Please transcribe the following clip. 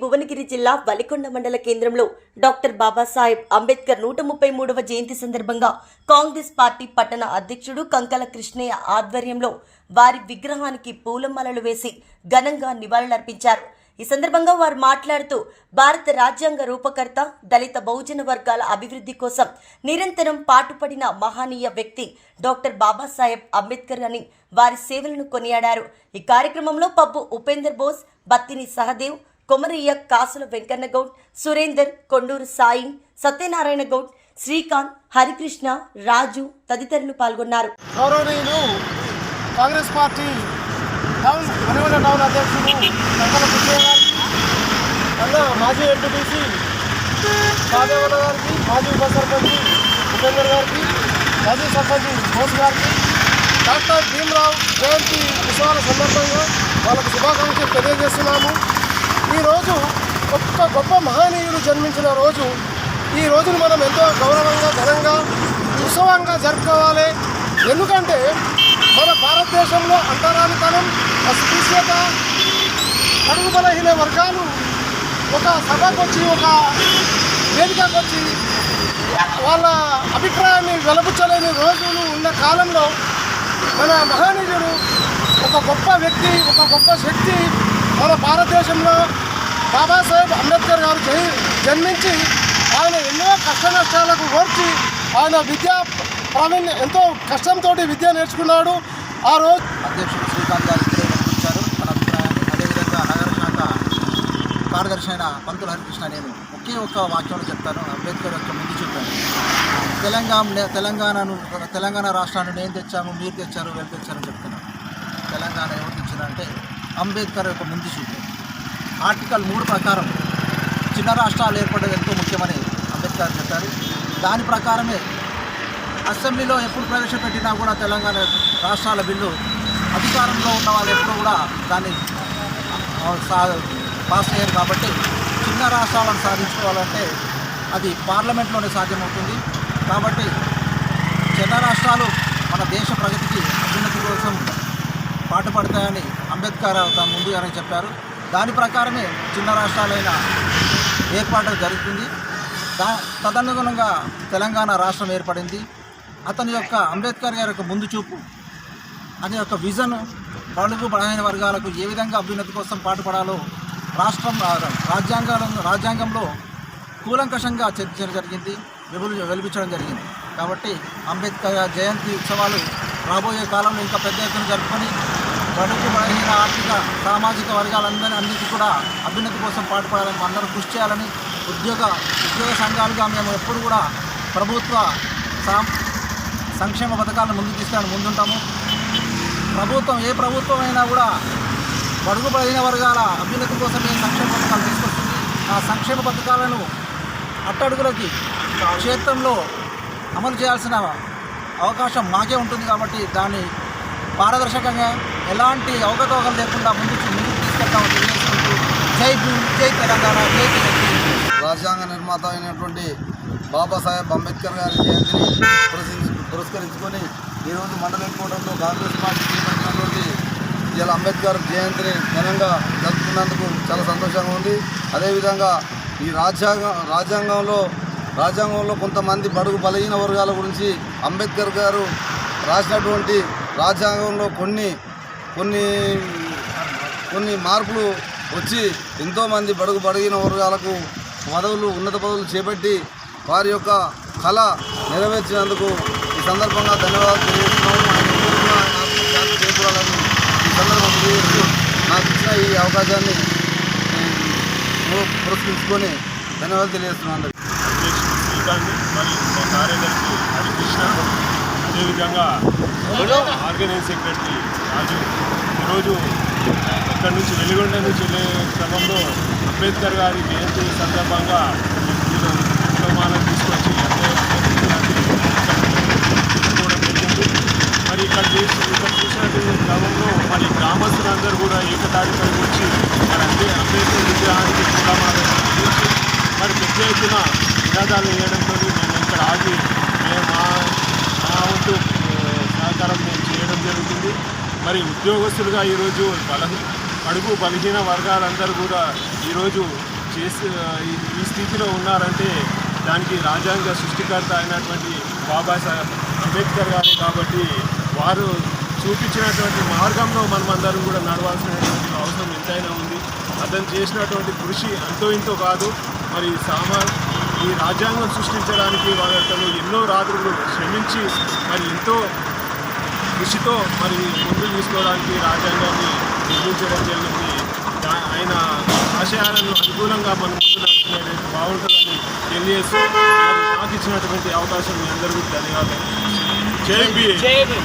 భువనగిరి జిల్లా వలికొండ మండల కేంద్రంలో డాక్టర్ బాబాసాహెబ్ అంబేద్కర్ నూట ముప్పై మూడవ జయంతి సందర్భంగా కాంగ్రెస్ పార్టీ పట్టణ అధ్యక్షుడు కంకల కృష్ణయ్య ఆధ్వర్యంలో వారి విగ్రహానికి పూలమాలలు వేసి ఘనంగా నివాళులర్పించారు. ఈ సందర్భంగా వారు మాట్లాడుతూ భారత రాజ్యాంగ రూపకర్త దళిత బహుజన వర్గాల అభివృద్ధి కోసం నిరంతరం పాటుపడిన మహనీయ వ్యక్తి డాక్టర్ బాబాసాహెబ్ అంబేద్కర్ అని వారి సేవలను కొనియాడారు. ఈ కార్యక్రమంలో పబ్బు ఉపేందర్ బోస్ బత్తిని సహదేవ్ కొమరయ్య కాసుల వెంకన్న గౌడ్ సురేందర్ కొండూరు సాయి సత్యనారాయణ గౌడ్ శ్రీకాంత్ హరికృష్ణ రాజు తదితరులు పాల్గొన్నారు. గౌరవనీయులు Congress party town Venugonda town అధ్యక్షుడు గారికి మాజీ ఎంపీటీసీ సాదేవన్న గారికి మాజీ ఉప సర్పంచ్ ఉపేందర్ గారికి మాజీ సర్పంచ్ బోస్ గారికి డాక్టర్ భీమరావు జయంతి ఉత్సవాల సందర్భంగా వాళ్ళకు శుభాకాంక్షలు తెలియజేస్తున్నాము. ఈరోజు ఒక్క గొప్ప మహనీయుడు జన్మించిన రోజు. ఈ రోజును మనం ఎంతో గౌరవంగా ఘనంగా ఉత్సవంగా జరుపుకోవాలి. ఎందుకంటే మన భారతదేశంలో అంటరానితనం అస్పృశ్యత కడుగు బలహీన వర్గాలు ఒక సభకు వచ్చి ఒక వేదికకు వచ్చి వాళ్ళ అభిప్రాయాన్ని వెలబుచ్చలేని రోజులు ఉన్న కాలంలో మన మహానీయుడు ఒక గొప్ప వ్యక్తి ఒక గొప్ప శక్తి మన భారతదేశంలో బాబాసాహెబ్ అంబేద్కర్ గారు జన్మించి ఆయన ఎన్నో కష్ట నష్టాలకు ఓర్చి ఆయన విద్యా ప్రావీణ్యం ఎంతో కష్టంతో విద్య నేర్చుకున్నాడు. ఆ రోజు అధ్యక్షుడు శ్రీకాంత్ గారు ఇచ్చారు మన అభిప్రాయాన్ని అదేవిధంగా నగర శాఖ కార్యదర్శి అయిన పంతుల హరికృష్ణ నేను ఒకే ఒక్క వాక్యంలో చెప్తాను. అంబేద్కర్ యొక్క ముందు చెప్పాను. తెలంగాణ తెలంగాణను తెలంగాణ రాష్ట్రాన్ని నేను తెచ్చాము మీరు తెచ్చారు వీళ్ళు తెచ్చారని చెప్తున్నాను. తెలంగాణ ఎవరు తెచ్చారంటే అంబేద్కర్ యొక్క ముందు చూపు. ఆర్టికల్ మూడు ప్రకారం చిన్న రాష్ట్రాలు ఏర్పడడం ఎంతో ముఖ్యమని అంబేద్కర్ చెప్పారు. దాని ప్రకారమే అసెంబ్లీలో ఎప్పుడు ప్రవేశపెట్టినా కూడా తెలంగాణ రాష్ట్రాల బిల్లు అధికారంలో ఉన్న వాళ్ళు ఎప్పుడూ కూడా దాన్ని సా- పాస్ చేయరు కాబట్టి చిన్న రాష్ట్రాలను సాధించుకోవాలంటే అది పార్లమెంట్లోనే సాధ్యమవుతుంది. కాబట్టి చిన్న రాష్ట్రాలు మన దేశ ప్రగతికి అభ్యున్నతి కోసం పాటుపడతాయని అంబేద్కర్ తన ముందుగానే చెప్పారు. దాని ప్రకారమే చిన్న రాష్ట్రాలైన ఏర్పాటు జరుగుతుంది. దా తదనుగుణంగా తెలంగాణ రాష్ట్రం ఏర్పడింది. అతని యొక్క అంబేద్కర్ గారి యొక్క ముందు చూపు అతని యొక్క విజన్ బడుగు బలహీన వర్గాలకు ఏ విధంగా అభ్యున్నతి కోసం పాటుపడాలో రాష్ట్రం రాజ్యాంగాలను రాజ్యాంగంలో కూలంకషంగా చర్చించడం జరిగింది. వెలుగు వెలిపించడం జరిగింది. కాబట్టి అంబేద్కర్ జయంతి ఉత్సవాలు రాబోయే కాలంలో ఇంకా పెద్ద ఎత్తున జరుపుకొని బడుగు బలహీన ఆర్థిక సామాజిక వర్గాలందరినీ అన్నిటి కూడా అభ్యున్నతి కోసం పాటుపడాలని అందరూ కృషి చేయాలని ఉద్యోగ ఉద్యోగ సంఘాలుగా మేము ఎప్పుడు కూడా ప్రభుత్వ సాం సంక్షేమ పథకాలను ముందు తీసుకెళ్ళి ముందుంటాము. ప్రభుత్వం ఏ ప్రభుత్వం అయినా కూడా బడుగు బలహీన వర్గాల అభ్యున్నతి కోసమే సంక్షేమ పథకాలు తీసుకొస్తుంది. ఆ సంక్షేమ పథకాలను అట్టడుగులకి క్షేత్రంలో అమలు చేయాల్సిన అవకాశం మాకే ఉంటుంది కాబట్టి దాన్ని పారదర్శకంగా ఎలాంటి అవకతవకలు లేకుండా ముందుకు ముందుకు తీసుకెళ్తామని తెలియజేసుకుంటూ జై జై తెలంగాణ జై రాజ్యాంగ నిర్మాత అయినటువంటి బాబాసాహెబ్ అంబేద్కర్ గారి జయంతిని పురస్కరించుకొని ఈరోజు మండల కూటంలో కాంగ్రెస్ పార్టీ చేపట్టినటువంటి ఇలా అంబేద్కర్ జయంతిని ఘనంగా జరుపుకున్నందుకు చాలా సంతోషంగా ఉంది. అదేవిధంగా ఈ రాజ్యాంగ రాజ్యాంగంలో రాజ్యాంగంలో కొంతమంది బడుగు బలహీన వర్గాల గురించి అంబేద్కర్ గారు రాసినటువంటి రాజ్యాంగంలో కొన్ని కొన్ని కొన్ని మార్పులు వచ్చి ఎంతోమంది బడుగు బడిగిన వర్గాలకు పదవులు ఉన్నత పదవులు చేపట్టి వారి యొక్క కళ నెరవేర్చినందుకు ఈ సందర్భంగా ధన్యవాదాలు తెలియజేస్తున్నాము. చేకూరాలని ఈ సందర్భంగా నాకు ఇచ్చిన ఈ అవకాశాన్ని పురస్కరించుకొని ధన్యవాదాలు తెలియజేస్తున్నాను అధ్యక్షుడు శ్రీకాంత్ మరియు మా కార్యదర్శి హరికృష్ణ. అదేవిధంగా ఆర్గనైజ్ సెక్రటరీ రాజు ఈరోజు ఇక్కడి నుంచి వెలుగొండ నుంచి వెళ్ళే క్రమంలో అంబేద్కర్ గారి జయంతి సందర్భంగా ఉద్యమాలను తీసుకొచ్చి మరి ఇక్కడ చేసి ఇక్కడ చూసినటువంటి క్రమంలో మరి గ్రామస్తులందరూ కూడా ఏకతాటిపై వచ్చి మరి అంబే అంబేద్కర్ విగ్రహానికి పూలమాల మరి పెద్ద ఎత్తున నినాదాలు వేయడంతో మేము ఇక్కడ ఆగి మేము మా మా వంతు ప్రకారం మేము చేయడం జరుగుతుంది. మరి ఉద్యోగస్తులుగా ఈరోజు బల అడుగు బలహీన వర్గాలందరూ కూడా ఈరోజు చేసి ఈ- ఈ స్థితిలో ఉన్నారంటే దానికి రాజ్యాంగ సృష్టికర్త అయినటువంటి బాబాసాహెబ్ అంబేద్కర్ గారే కాబట్టి వారు చూపించినటువంటి మార్గంలో మనమందరం కూడా నడవాల్సినటువంటి అవసరం ఎంతైనా ఉంది. అతను చేసినటువంటి కృషి అంతో ఇంతో కాదు. మరి సామా ఈ రాజ్యాంగం సృష్టించడానికి వాళ్ళతను ఎన్నో రాత్రులు శ్రమించి మరి ఎంతో కృషితో మరి ముందు తీసుకోవడానికి రాజ్యాంగాన్ని నిర్మించడం జరిగింది. ఆయన ఆశయాలను అనుకూలంగా మనం ముందు నడుచుకునేది బాగుంటుందని తెలియజేస్తూ నాకు ఇచ్చినటువంటి అవకాశం మీ అందరికీ ధన్యవాదాలు. జై